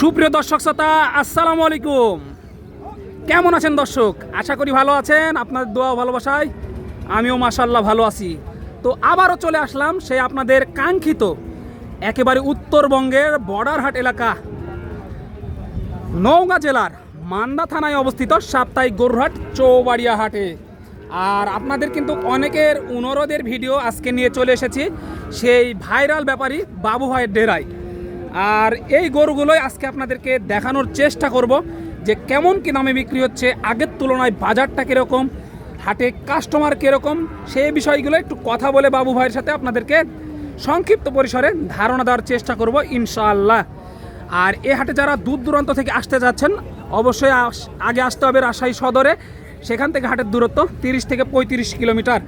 সুপ্রিয় দর্শক শ্রোতা, আসসালামু আলাইকুম। কেমন আছেন দর্শক? আশা করি ভালো আছেন আপনার দোয়া ভালোবাসায়। আমিও মাশাল্লাহ ভালো আছি। তো আবারও চলে আসলাম সেই আপনাদের কাঙ্ক্ষিত, একেবারে উত্তরবঙ্গের বর্ডারহাট এলাকা। নওগাঁ জেলার মান্দা থানায় অবস্থিত সাপ্তাহিক গরুহাট চৌবাড়িয়া হাটে। আর আপনাদের কিন্তু অনেকের অনুরোধের ভিডিও আজকে নিয়ে চলে এসেছি, সেই ভাইরাল ব্যাপারী বাবু ভাইয়ের ডেরায়। আর এই গরুগুলোই আজকে আপনাদেরকে দেখানোর চেষ্টা করব যে কেমন কি দামে বিক্রি হচ্ছে, আগের তুলনায় বাজারটা কীরকম, হাটে কাস্টমার কীরকম, সেই বিষয়গুলো একটু কথা বলে বাবু ভাইয়ের সাথে আপনাদেরকে সংক্ষিপ্ত পরিসরে ধারণা দেওয়ার চেষ্টা করব ইনশাআল্লাহ। আর এ হাটে যারা দূর দূরান্ত থেকে আসতে যাচ্ছেন, অবশ্যই আগে আসতে হবে রাজশাহী সদরে। সেখান থেকে হাটের দূরত্ব তিরিশ থেকে পঁয়ত্রিশ কিলোমিটার।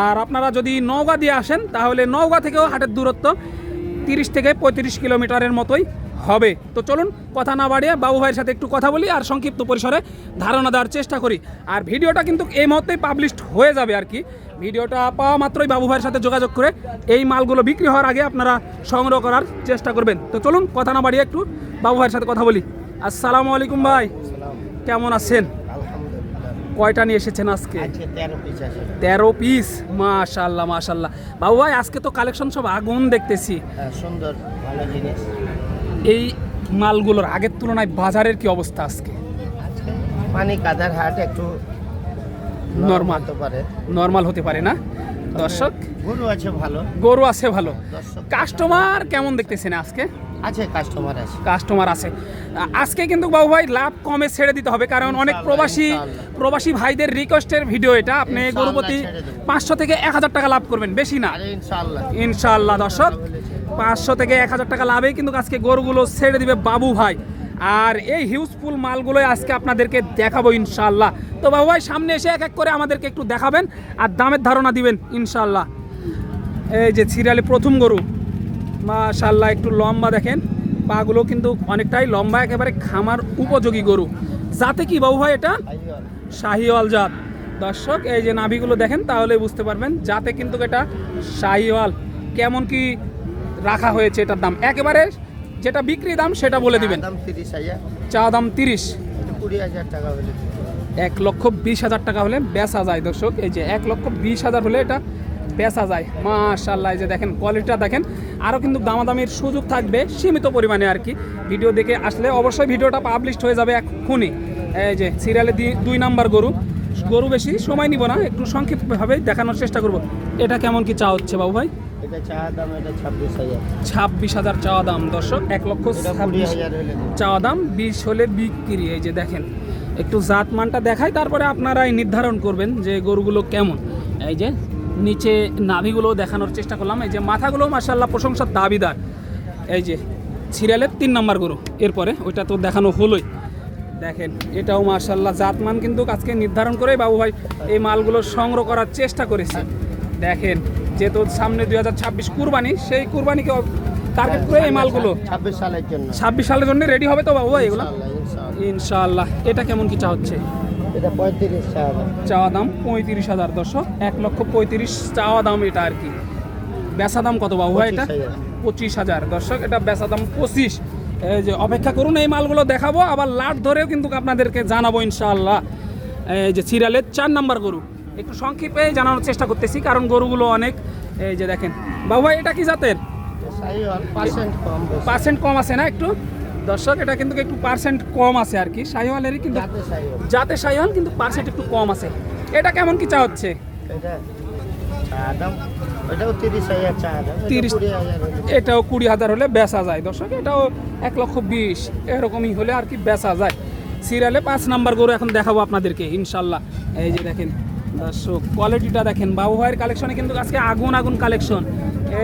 আর আপনারা যদি নওগাঁ দিয়ে আসেন, তাহলে নওগাঁ থেকেও হাটের দূরত্ব তিরিশ থেকে পঁয়ত্রিশ কিলোমিটারের মতোই হবে। তো চলুন কথা না বাড়িয়ে বাবু ভাইয়ের সাথে একটু কথা বলি আর সংক্ষিপ্ত পরিসরে ধারণা দেওয়ার চেষ্টা করি। আর ভিডিওটা কিন্তু এই মুহূর্তেই পাবলিশড হয়ে যাবে আর কি। ভিডিওটা পাওয়া মাত্রই বাবু ভাইয়ের সাথে যোগাযোগ করে এই মালগুলো বিক্রি হওয়ার আগে আপনারা সংগ্রহ করার চেষ্টা করবেন। তো চলুন কথা না বাড়িয়ে একটু বাবু ভাইয়ের সাথে কথা বলি। আসসালামু আলাইকুম ভাই। কেমন আছেন? কয়টা নিয়ে এসেছেন আজকে? তেরো পিস মাশাল্লাহ মাশাল্লাহ। বাবু ভাই আজকে তো কালেকশন সব আগুন দেখতেছি। হ্যাঁ, সুন্দর ভালো জিনিস। এই মালগুলোর আগের তুলনায় বাজারের কি অবস্থা আজকে? মানে কাদার হাট একটু নর্মাল হতে পারে। নর্মাল হতে পারে না? দর্শক গরু আছে ভালো। গরু আছে ভালো। কাস্টমার কেমন দেখতেছেন আজকে? আছে কাস্টমার আছে। কাস্টমার আছে। আজকে কিন্তু বাবু ভাই লাভ কমে ছেড়ে দিতে হবে কারণ অনেক প্রবাসী প্রবাসী ভাইদের রিকোয়েস্টের ভিডিও এটা। আপনি গরুপতি পাঁচশো থেকে এক হাজার টাকা লাভ করবেন বেশি না। ইনশাআল্লাহ দর্শক পাঁচশো থেকে এক হাজার টাকা লাভেই কিন্তু আজকে গরুগুলো ছেড়ে দিবে বাবু ভাই। আর এই হিউজফুল মালগুলোই আজকে আপনাদেরকে দেখাবো ইনশাল্লাহ তো বাবু ভাই, সামনে এসে এক এক করে আমাদেরকে একটু দেখাবেন আর দামের ধারণা দিবেন ইনশাল্লাহ এই যে সিরিয়ালে প্রথম গরু, মাশাআল্লাহ, একটু লম্বা দেখেন। পাগুলো কিন্তু অনেকটাই লম্বা, একেবারে খামার উপযোগী গরু। যাতে কি বাবু ভাই এটা। শাহিওয়াল জাত। দর্শক, এই যে নাভিগুলো দেখেন, তাহলে বুঝতে পারবেন যাতে কিন্তু এটা শাহিওয়াল। কেমন কি রাখা হয়েছে এটার দাম? একেবারে যেটা বিক্রি দাম সেটা বলে দিবেন। দাম তিরিশ হাজার চা দাম তিরিশ। কুড়ি হাজার টাকা হলে। এক লক্ষ বিশ হাজার টাকা হলে বেচা যায় দর্শক। এই যে এক লক্ষ বিশ হাজার হলে এটা বেচা যায়। মাশাল্লাহ এই যে দেখেন কোয়ালিটিটা দেখেন। আরও কিন্তু দামাদামির সুযোগ থাকবে সীমিত পরিমাণে আর কি। ভিডিও দেখে আসলে অবশ্যই ভিডিওটা পাবলিশড হয়ে যাবে এক্ষুনি। এই যে সিরিয়ালে দুই নাম্বার গরু। গরু বেশি সময় নিব না একটু সংক্ষিপ্তভাবে দেখানোর চেষ্টা করব। এটা কেমন কি চা হচ্ছে বাবু ভাই? এটা চা দাম এটা ছাব্বিশ হাজার। ছাব্বিশ হাজার চাওয়া দাম দর্শক এক লক্ষ ছাব্বিশ চাওয়া দাম বিশ হলে বিক্রি এই যে দেখেন। একটু জাত মানটা দেখাই তারপরে আপনারাই নির্ধারণ করবেন যে গরুগুলো কেমন। এই যে নিচে নাভিগুলো দেখানোর চেষ্টা করলাম এই যে মাথাগুলো মাসাল্লাহ প্রশংসার দাবিদার। এই যে সিরিয়ালের তিন নম্বর গরু এরপরে ওইটা তো দেখানো হলোই। দেখেন এটাও মার্শাল্লাহ জাতমান কিন্তু আজকে নির্ধারণ করে বাবু ভাই এই মালগুলো সংগ্রহ করার চেষ্টা করেছে। দেখেন যেহেতু সামনে দুই হাজার ছাব্বিশ কুরবানি সেই কুরবানিকে টার্গেট করে এই মালগুলো। ছাব্বিশ সালের জন্য। ছাব্বিশ সালের জন্য রেডি হবে তো বাবু এগুলো? ইনশাআল্লাহ, এটা কেমন কি চা হচ্ছে? এটা পঁয়ত্রিশ চাওয়া দাম। পঁয়ত্রিশ হাজার দর্শক এক লক্ষ পঁয়ত্রিশ চাওয়া দাম এটা আর কি। বেচা দাম কত বাবু এটা? পঁচিশ হাজার। দর্শক এটা বেচা দাম পঁচিশ। এই যে অপেক্ষা করুন এই মালগুলো দেখাবো। আবার লাট ধরেও কিন্তু আপনাদেরকে জানাব ইনশাআল্লাহ। এই যে সিরিয়ালের চার নাম্বার গরু। একটু সংক্ষেপে জানানোর চেষ্টা করতেছি কারণ গরুগুলো অনেক এই যে দেখেন। বাবু ভাই এটা কি জাতের? পার্সেন্ট কম পার্সেন্ট কম আছে না একটু? দর্শক এটা কিন্তু একটু পার্সেন্ট কম আছে আর কি। শাহিওয়ালেরই কিন্তু যাতে সাইওয়াল। কিন্তু পার্সেন্ট একটু কম আছে। এটা কেমন কি চা হচ্ছে? এটা চা দাম ওটাও তিরিশ হাজার চা দাম এটা 30 কুড়ি হাজার হলে। এটাও কুড়ি হাজার হলে বেচা যায়। দর্শক এটাও এক লক্ষ বিশ এরকমই হলে আর কি বেচা যায়। সিরিয়ালে পাঁচ নাম্বার গরু এখন দেখাবো আপনাদেরকে ইনশাল্লাহ। এই যে দেখেন দর্শক কোয়ালিটিটা দেখেন। বাবু ভাইয়ের কালেকশনে কিন্তু আজকে আগুন আগুন কালেকশন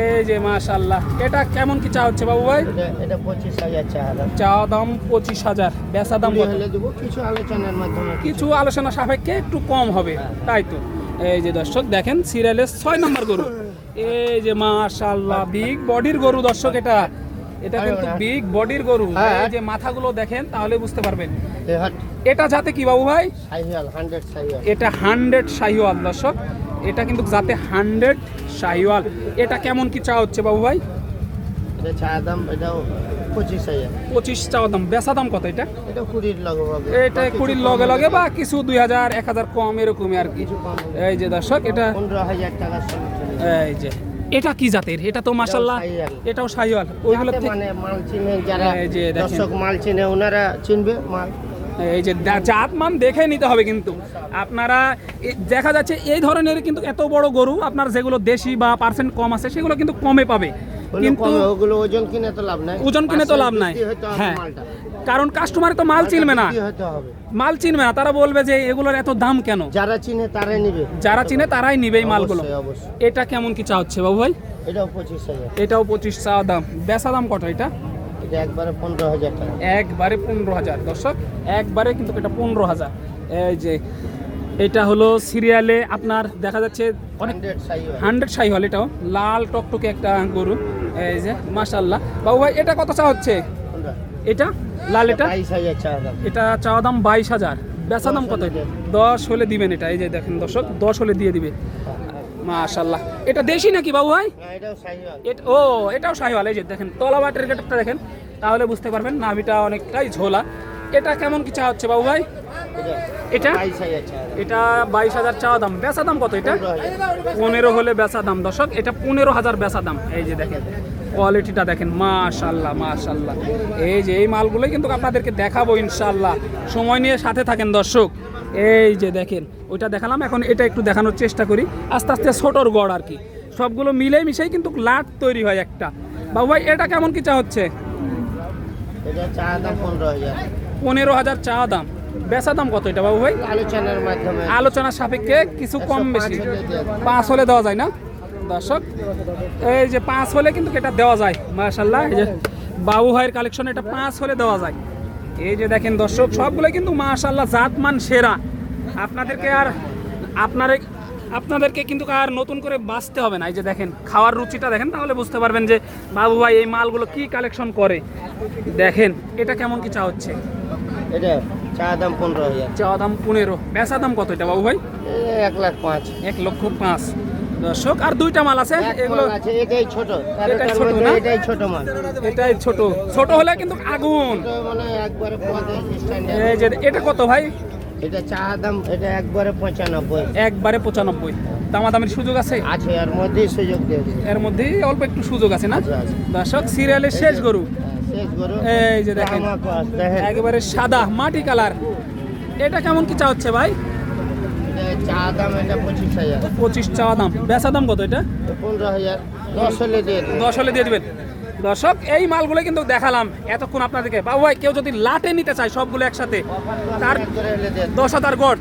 এই যে মাশাল্লাহ এটা কেমন কি চা হচ্ছে বাবু ভাই? এটা পঁচিশ হাজার চা দাম চা দাম পঁচিশ হাজার। বেচা দাম কিছু আলোচনার মাধ্যমে কিছু। আলোচনা সাপেক্ষে একটু কম হবে তাই তো? এই যে দর্শক দেখেন সিরিয়ালের ছয় নম্বর গরু। এই যে মাশাল্লাহ বিগ বডির গরু দর্শক এটা। এটা কিন্তু বিগ বডির গরু। হ্যাঁ। এই যে মাথাগুলো দেখেন তাহলে বুঝতে পারবেন। এটা যাতে কি বাবু ভাই? এটা হান্ড্রেড শাহিওয়াল দর্শক। এটা কিন্তু যাতে হান্ড্রেড শাহিওয়াল। এটা কেমন কি চা হচ্ছে বাবু ভাই? পঁচিশ চাওয়া দাম। বেচা দাম কত এটা? এটা কুড়ির লগে লগে লগে বা কিছু দুই হাজার এক হাজার কম এরকমই আর কি। কিছু এই যে দর্শক এটা এই যে। এটা কি জাতের? এটা তো শাহিওয়াল। এটাও শাহিওয়াল ওইগুলো মানে মাল চিনে যারা যে। দর্শক মাল চিনে ওনারা চিনবে মাল। এই যে জাত মান দেখে নিতে হবে কিন্তু। আপনারা দেখা যাচ্ছে এই ধরনের কিন্তু এত বড় গরু আপনার যেগুলো দেশি বা পার্সেন্ট কম আছে সেগুলো কিন্তু কমে পাবে। কিন্তু ওগুলো ওজন কিনে তো লাভ নাই। ওজন কিনে তো লাভ নাই। হ্যাঁ। কারণ কাস্টমার তো মাল চিনবে না। মাল চিনবে না তারা বলবে যে এগুলোর এত দাম কেন? যারা চিনে তারাই নিবে। যারা চিনে তারাই নিবে এই মালগুলো। এটা কেমন কি চা হচ্ছে বাবু ভাই? এটাও পঁচিশ হাজার। এটাও পঁচিশ চা দাম। বেচা দাম কত এটা? একবারে পনেরো হাজার একবারে পনেরো হাজার। দর্শক একবারে কিন্তু এটা পনেরো হাজার। এই যে এটা হলো সিরিয়ালে আপনার দেখা যাচ্ছে অনেক হান্ড্রেড সাই হল এটাও। লাল টকটকে একটা গরু। এই যে মাশাল্লাহ বাবু ভাই এটা কত চা হচ্ছে? এটা? লাল এটা? এটা চাওয়া দাম বাইশ হাজার। বেচা দাম কত? দশ হলে দিবেন এটা এই যে দেখেন দর্শক দশ হলে দিয়ে দিবে। মাশাল্লাহ এটা দেশি নাকি বাবু ভাই? ও এটাও শাহিওয়াল এই যে দেখেন তলা বাটের গেটটা দেখেন তাহলে বুঝতে পারবেন নাভিটা অনেকটাই ঝোলা। এটা কেমন কি চা হচ্ছে বাবু ভাই? এটা? চা এটা বাইশ হাজার চাওয়া দাম। বেচা দাম কত এটা? পনেরো হলে বেচা দাম, দর্শক। এটা পনেরো হাজার বেচা দাম। এই যে দেখেন, কোয়ালিটিটা দেখেন, মাশাল্লাহ মাশাল্লাহ। এই যে এই মালগুলোই কিন্তু আপনাদেরকে দেখাবো ইনশাল্লাহ। সময় নিয়ে সাথে থাকেন, দর্শক। এই যে দেখেন, ওইটা দেখালাম। এখন এটা একটু দেখানোর চেষ্টা করি। আস্তে আস্তে ছোটোর গড় আর কি। সবগুলো মিলে মিশেই কিন্তু লাট তৈরি হয় একটা। বাবু ভাই, এটা কেমন কি চা হচ্ছে? চা পনেরো হাজার চা দাম। বেচা দাম কত এটা বাবু ভাই? আলোচনার মাধ্যমে। আলোচনার সাপেক্ষে কিছু কম বেশি। দেওয়া যায়। পাঁচ হলে দেওয়া যায় না? দর্শক এই যে পাঁচ হলে কিন্তু এটা দেওয়া যায় মাশাল্লাহ এই যে বাবু ভাইয়ের কালেকশন এটা পাঁচ হলে দেওয়া যায়। এই যে দেখেন দর্শক সবগুলো কিন্তু মাশাল্লাহ জাতমান সেরা। আপনাদেরকে আর আপনার আপনাদেরকে কিন্তু আর নতুন করে বাঁচতে হবে না। এই যে দেখেন খাওয়ার রুচিটা দেখেন তাহলে বুঝতে পারবেন যে বাবু ভাই এই মালগুলো কি কালেকশন করে। দেখেন এটা কেমন কি চা হচ্ছে। এটা চা দাম পনেরো হাজার। চা দাম পনেরো। বেচা দাম কত এটা বাবু ভাই? এক লাখ পাঁচ। এক লক্ষ পাঁচ। দর্শক আর দুইটা মাল আছে? এগুলো এটাই ছোট। এটাই ছোট না? এটাই ছোট মাল। এটাই ছোট। ছোট হলে কিন্তু আগুন। মানে একবারে এই যে এটা কত ভাই? এটা চা দাম এটা একবারে পঁচানব্বই। একবারে পঁচানব্বই। দামাদামির সুযোগ আছে? আছে এর মধ্যেই সুযোগ এর মধ্যেই অল্প একটু সুযোগ আছে না। দর্শক সিরিয়ালের শেষ গরু। হ্যাঁ, শেষ গরু এই যে দেখেন, একেবারে সাদা, মাটি কালার। এটা কেমন কি চা হচ্ছে ভাই? পঁচিশ চাওয়া দাম। বেচা দাম কত এটা? দশ হলে দিয়ে দিবেন। দর্শক, এই মালগুলো কিন্তু দেখালাম এতক্ষণ আপনাদেরকে। বাবু ভাই, কেউ যদি লাটে নিতে চায় সবগুলো একসাথে, তার। দশ হাজার গড়।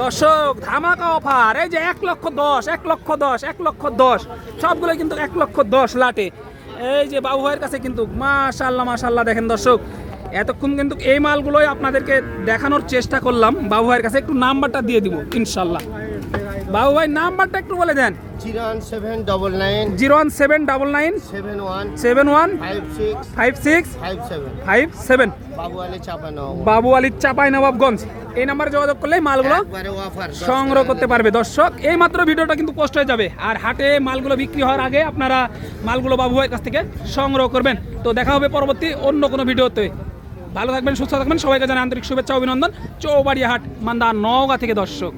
দর্শক, ধামাকা অফার। এই যে এক লক্ষ দশ, এক লক্ষ দশ, এক লক্ষ দশ সবগুলো কিন্তু এক লক্ষ দশ লাটে। এই যে বাবু ভাইয়ের কাছে কিন্তু মাশাল্লাহ মাশাল্লাহ দেখেন দর্শক, এতক্ষণ কিন্তু এই মালগুলোই আপনাদেরকে দেখানোর চেষ্টা করলাম। বাবু ভাইয়ের কাছে একটু নাম্বারটা দিয়ে দিব ইনশাল্লাহ বাবু ভাই নাম্বারটা একটু বলে দেন। Zero one seven double nine zero one seven double nine seven one seven one five six five six five seven. Five seven. Babu Ali চাপানো বাবু আলীর চাপাই নবাবগঞ্জ। এই নাম্বারে যোগাযোগ করলে মালগুলো সংগ্রহ করতে পারবে। দর্শক এই মাত্র ভিডিওটা কিন্তু পোস্ট হয়ে যাবে। আর হাটে মালগুলো বিক্রি হওয়ার আগে আপনারা মালগুলো বাবু ভাইয়ের কাছ থেকে সংগ্রহ করবেন। তো দেখা হবে পরবর্তী অন্য কোনো ভিডিওতে। ভালো থাকবেন সুস্থ থাকবেন। সবাইকে জানাই আন্তরিক শুভেচ্ছা অভিনন্দন। চৌবাড়িয়া হাট মান্দা নওগাঁ থেকে দর্শক।